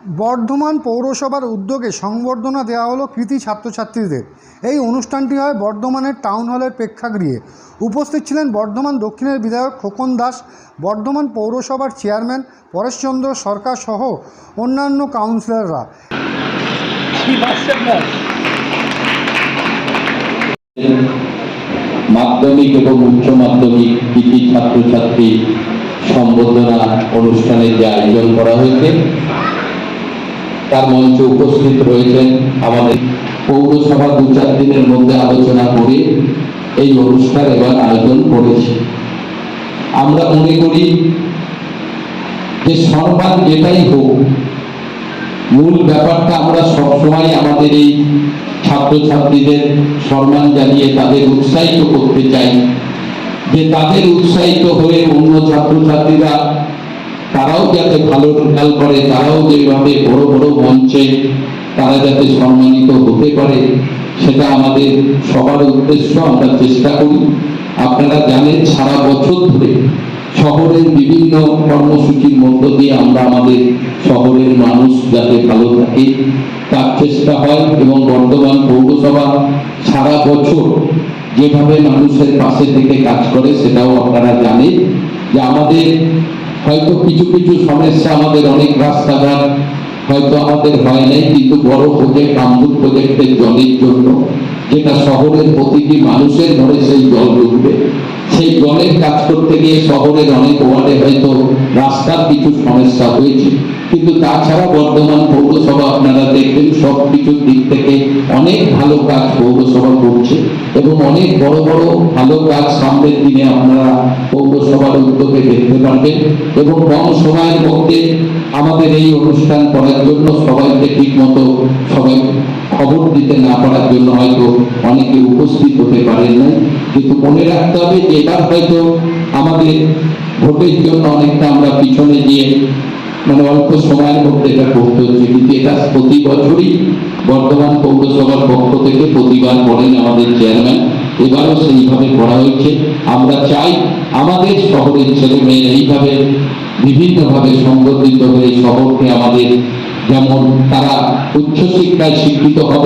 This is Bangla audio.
বর্ধমান পৌরসভার উদ্যোগে সংবর্ধনা দেওয়া হলো কৃতি ছাত্রছাত্রীদের। এই অনুষ্ঠানটি হয় বর্ধমানের টাউন হলের প্রেক্ষাগৃহে। উপস্থিত ছিলেন বর্ধমান দক্ষিণের বিধায়ক খোকন দাস, বর্ধমান পৌরসভার চেয়ারম্যান পরেশচন্দ্র সরকার সহ অন্যান্য কাউন্সিলররা। মাধ্যমিক এবং উচ্চ মাধ্যমিক কৃতি ছাত্রছাত্রী সম্বর্ধনা অনুষ্ঠানের যে আয়োজন করা হয়েছে তার মঞ্চে উপস্থিত রয়েছেন আমাদের পৌরসভা দু চার দিনের মধ্যে আলোচনা করে এই অনুষ্ঠান এবার আয়োজন করেছি। আমরা মনে করি যে সম্মান যেটাই হোক, মূল ব্যাপারটা আমরা সবসময় আমাদের এই ছাত্রছাত্রীদের সম্মান জানিয়ে তাদের উৎসাহিত করতে চাই। যে তাদের উৎসাহিত হয়ে অন্য ছাত্রছাত্রীরা তারাও যাতে ভালো রেজাল্ট করে, তারাও যেভাবে বড় বড় মঞ্চে তারা যাতে সম্মানিত হতে পারে, সেটা আমাদের সবার উদ্দেশ্য, আমরা চেষ্টা করি। আপনারা জানেন, সারা বছর ধরে শহরের বিভিন্ন কর্মসূচির মধ্য দিয়ে আমরা আমাদের শহরের মানুষ যাতে ভালো থাকে, তার চেষ্টা হয়। এবং বর্তমান পৌরসভা সারা বছর যেভাবে মানুষের পাশে থেকে কাজ করে, সেটাও আপনারা জানেন যে আমাদের হয়তো কিছু কিছু সমস্যা আমাদের অনেক রাস্তাঘাট, হয়তো আমাদের হয় নাই, কিন্তু বড় প্রজেক্ট কামরূপ প্রজেক্টের জলের জন্য, যেটা শহরের প্রতিটি মানুষের ঘরে সেই জল ঢুকবে। সেই জলের কাজ করতে গিয়ে শহরের অনেক ওয়ার্ডে হয়তো রাস্তার কিছু সমস্যা হয়েছে। কিন্তু তাছাড়া বর্ধমান পৌরসভা আপনারা দেখবেন, সব কিছুর দিক থেকে অনেক ভালো কাজ পৌরসভা করছে এবং অনেক বড় বড় ভালো কাজ সামনের দিনে আপনারা পৌরসভার উদ্যোগে দেখতে পারবেন এবং কম সময়ের মধ্যে আমাদের এই অনুষ্ঠান করার জন্য সবাইকে ঠিক মতো সবাই খবর দিতে না পারার জন্য হয়তো অনেকে উপস্থিত হতে পারেন না কিন্তু মনে রাখতে হবে যে এবার হয়তো আমাদের ভোটের জন্য অনেকটা আমরা পিছনে গিয়ে মানে অল্প সময়ের মধ্যে এটা করতে হচ্ছে। কিন্তু এটা প্রতি বছরই বর্তমান পৌরসভার পক্ষ থেকে প্রতিবার করেন আমাদের চেয়ারম্যান, এবারও সেইভাবে করা হয়েছে। আমরা চাই আমাদের শহরের ছেলে মেয়েরা এইভাবে বিভিন্নভাবে সংগঠিত হয়ে যেমন তারা উচ্চশিক্ষায় শিক্ষিত হবে